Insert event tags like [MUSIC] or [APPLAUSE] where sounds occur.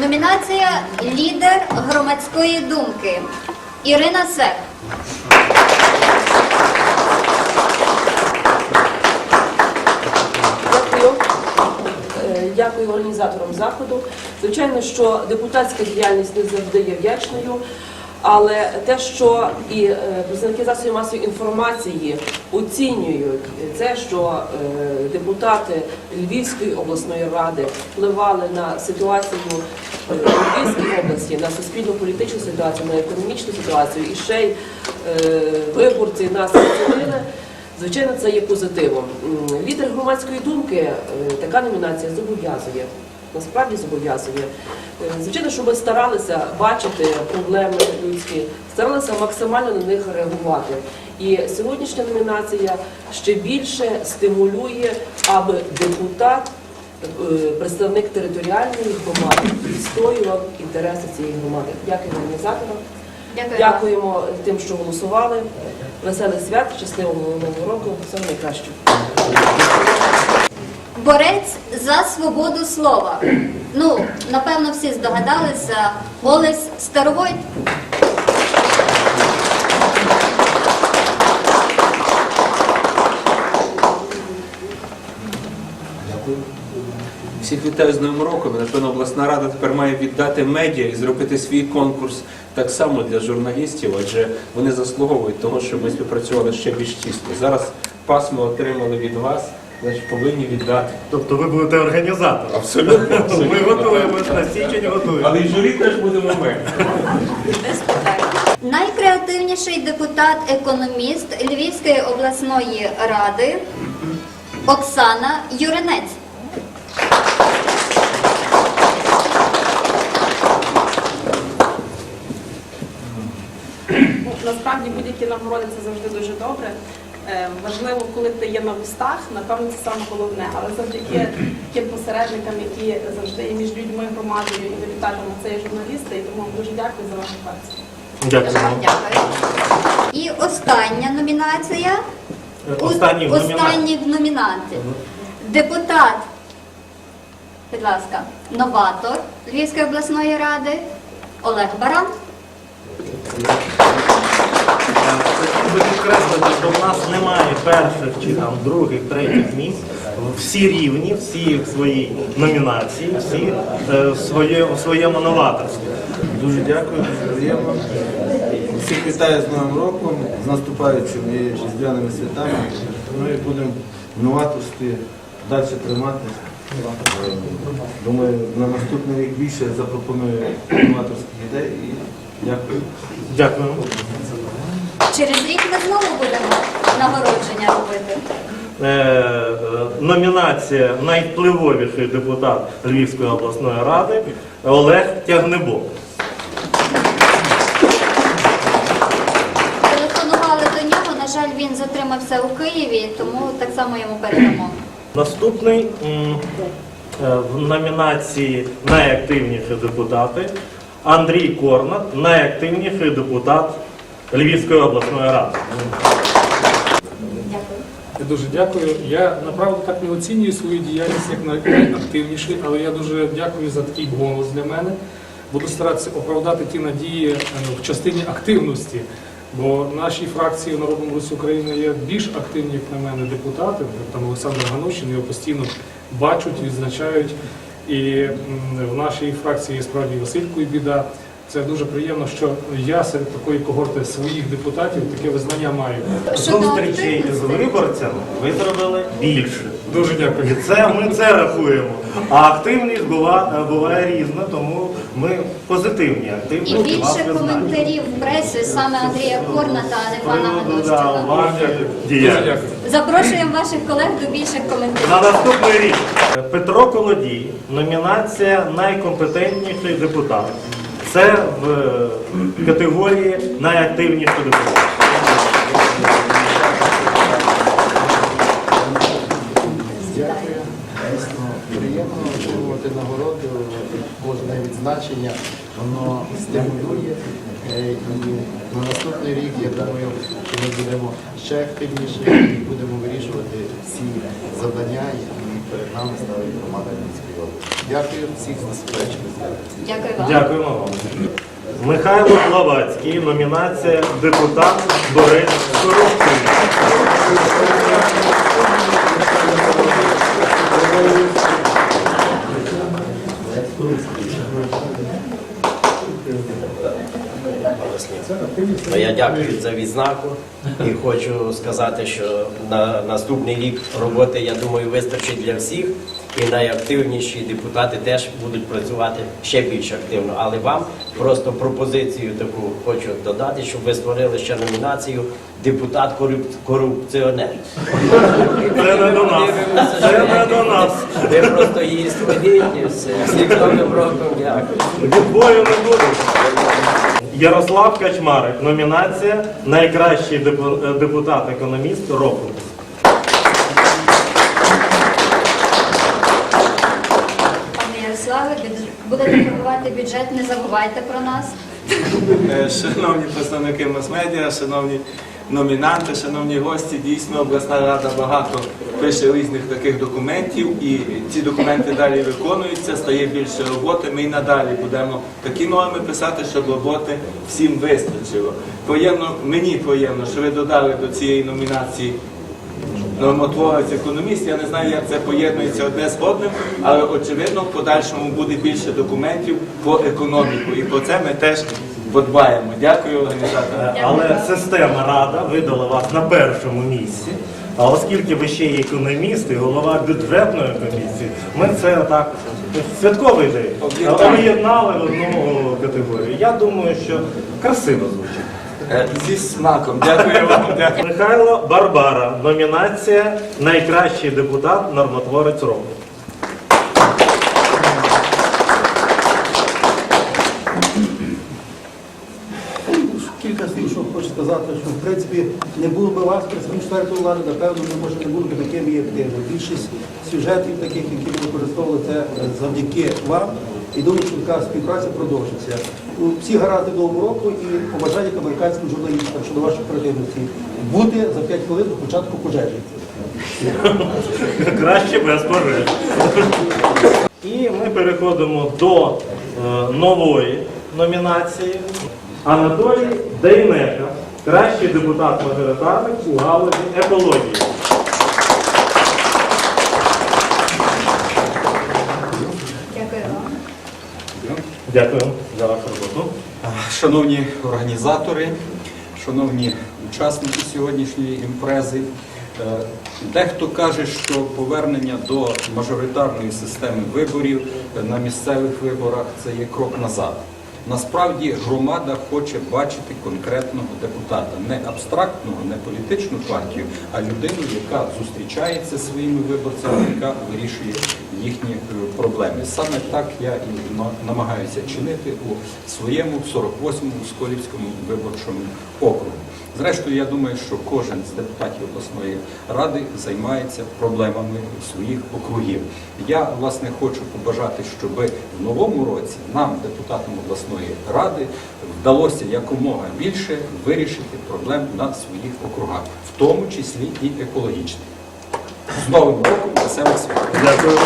Номінація Лідер громадської думки. Ірина Сек. Дякую. Е, Дякую організаторам заходу. Звичайно, що депутатська діяльність не завжди є вдячною, але те, що і е, представники засобів масової інформації оцінюють це, що е, депутати Львівської обласної ради впливали на ситуацію е, у Львівській області, на суспільно-політичну ситуацію, на економічну ситуацію, і ще й е, виборці нас оцінили. Звичайно, це є позитивом. Лідер громадської думки, е, така номінація зобов'язує. Насправді зобов'язує. Е, Звичайно, що ми старалися бачити проблеми людські, старалися максимально на них реагувати. І сьогоднішня номінація ще більше стимулює, аби депутат, е, представник територіальної громади, відстоював інтереси цієї громади. Дякую організаторам. Дякую. Дякуємо тим, що голосували. Веселих свят, щасливого нового року. Всього найкращого. Борець за свободу слова. Ну, напевно, всі здогадалися. Олесь Старовойт. Всіх вітаю з Новим роком. Напевно, обласна рада тепер має віддати медіа і зробити свій конкурс так само для журналістів, адже вони заслуговують того, щоб ми співпрацювали ще більш тісно. Зараз пас ми отримали від вас, значить повинні віддати. Тобто ви будете організатором. Абсолютно. Ми готуємось на січень готуємо. Але і журі теж будемо ми. Найкреативніший депутат-економіст Львівської обласної ради Оксана Юринець. Ну, Насправді будь-які нагороди це завжди дуже добре. Е, Важливо, коли ти є на устах, напевно, це саме головне. Але завдяки таким посередникам, які завжди є між людьми, громадою і депутатами, це є журналісти. І тому вам дуже дякую за вашу працю. Дякую. дякую. І остання номінація. Останній в номінації. В номінації. Депутат, будь ласка, новатор Львівської обласної ради Олег Баран. Би підкреслити, що в нас немає перших чи там других, третіх місць. Всі рівні, всі в своїй номінації, всі е, в, своє, в своєму новаторстві. Дуже дякую, дуже приємно. Всіх вітаю з Новим роком, з наступаючими і різдвяними святами. Ми будемо в новаторстві далі тримати. Е, Думаю, на наступний рік більше запропоную новаторських ідей і дякую. Дякую. Через рік ми знову будемо нагородження робити. Е, е, номінація найвпливовіший депутат Львівської обласної ради Олег Тягнебок. Телефонували до нього. На жаль, він затримався у Києві, тому так само йому передамо. Наступний м, е, в номінації найактивніші депутати Андрій Корнат, найактивніший депутат Львівської обласної ради. Я дуже дякую. Я направду так не оцінюю свою діяльність як найактивніший, але я дуже дякую за такий бонус для мене. Буду старатися оправдати ті надії е, в частині активності, бо нашій фракції Народному Русі України є більш активні, як на мене, депутати. Там Олександр Ганущин його постійно бачать, відзначають. І в нашій фракції є справді Василь біда. Це дуже приємно, що я серед такої когорти своїх депутатів таке визнання маю. Зустрічей з виборцями ви зробили більше. Дуже дякую. І це ми це рахуємо. А активність була, буває різна, тому ми позитивні. активні. І більше коментарів в пресі саме Андрія Корната, а не пана Ну, дякую. Запрошуємо ваших колег до більших коментарів. На наступний рік Петро Колодій, номінація найкомпетентніший депутат. Це в категорії найактивніших депутат. Дякую. Дійсно приємно отримувати нагороду, кожне відзначення, воно стимулює. Е, І на наступний рік, я думаю, що ми будемо ще активніші і будемо вирішувати всі завдання, які перед нами ставить громада Львівської області. Дякую всіх за суперечку. Дякую вам. Дякуємо вам. Михайло Главацький, номінація депутат Борис Корупції. Ну, Я дякую за відзнаку і хочу сказати, що на наступний рік роботи, я думаю, вистачить для всіх. І найактивніші депутати теж будуть працювати ще більш активно. Але вам просто пропозицію таку хочу додати, щоб ви створили ще номінацію депутат корупціонер. Це не до нас. Це не до нас. Ви просто її створіть і все. Всіх новим роком дякую. Відбою не буде. Ярослав Качмарик, номінація Найкращий е, депутат-економіст року. Пане Ярославе, будете формувати бюджет, не забувайте про нас. Е, Шановні представники мас-медіа, шановні номінанти, шановні гості, дійсно обласна рада багато пише різних таких документів, і ці документи далі виконуються, стає більше роботи. Ми і надалі будемо такі норми писати, щоб роботи всім вистачило. Приємно, мені приємно, що ви додали до цієї номінації нормотворець економіст. Я не знаю, як це поєднується одне з одним, але очевидно, в подальшому буде більше документів про економіку. І про це ми теж подбаємо. Дякую організаторам. Але система рада видала вас на першому місці. А оскільки ви ще є економіст і голова бюджетної комісії, ми це так святковий день об'єднали в одну категорію. Я думаю, що красиво звучить. Е, Зі смаком. Дякую вам. [LAUGHS] Дякую. Михайло Барбара, номінація Найкращий депутат нормотворець року. Кілька слів, що хочу сказати, що в принципі не було би вас представник четвертої влади, напевно, ми може не були б такими і активними. Більшість сюжетів, таких, які ми використовували, це завдяки вам. І думаю, що така співпраця продовжиться. Ну, Всі гаранти нового року і побажання американським журналістам щодо вашої оперативності бути за 5 хвилин до початку пожежі. Краще без пожеж. І ми переходимо до е, нової номінації. Анатолій Дейнека, кращий депутат-мажоритарник у галузі екології. Дякую вам. Дякую за вашу роботу. Шановні організатори, шановні учасники сьогоднішньої імпрези, е, дехто каже, що повернення до мажоритарної системи виборів на місцевих виборах це є крок назад. Насправді громада хоче бачити конкретного депутата, не абстрактного, не політичну партію, а людину, яка зустрічається зі своїми виборцями, яка вирішує їхні е, проблеми. Саме так я і намагаюся чинити у своєму 48-му Сколівському виборчому округу. Зрештою, я думаю, що кожен з депутатів обласної ради займається проблемами своїх округів. Я власне хочу побажати, щоб в новому році нам, депутатам обласної ради, вдалося якомога більше вирішити проблем на своїх округах, в тому числі і екологічних. З Новим роком веселих свят! Дякую.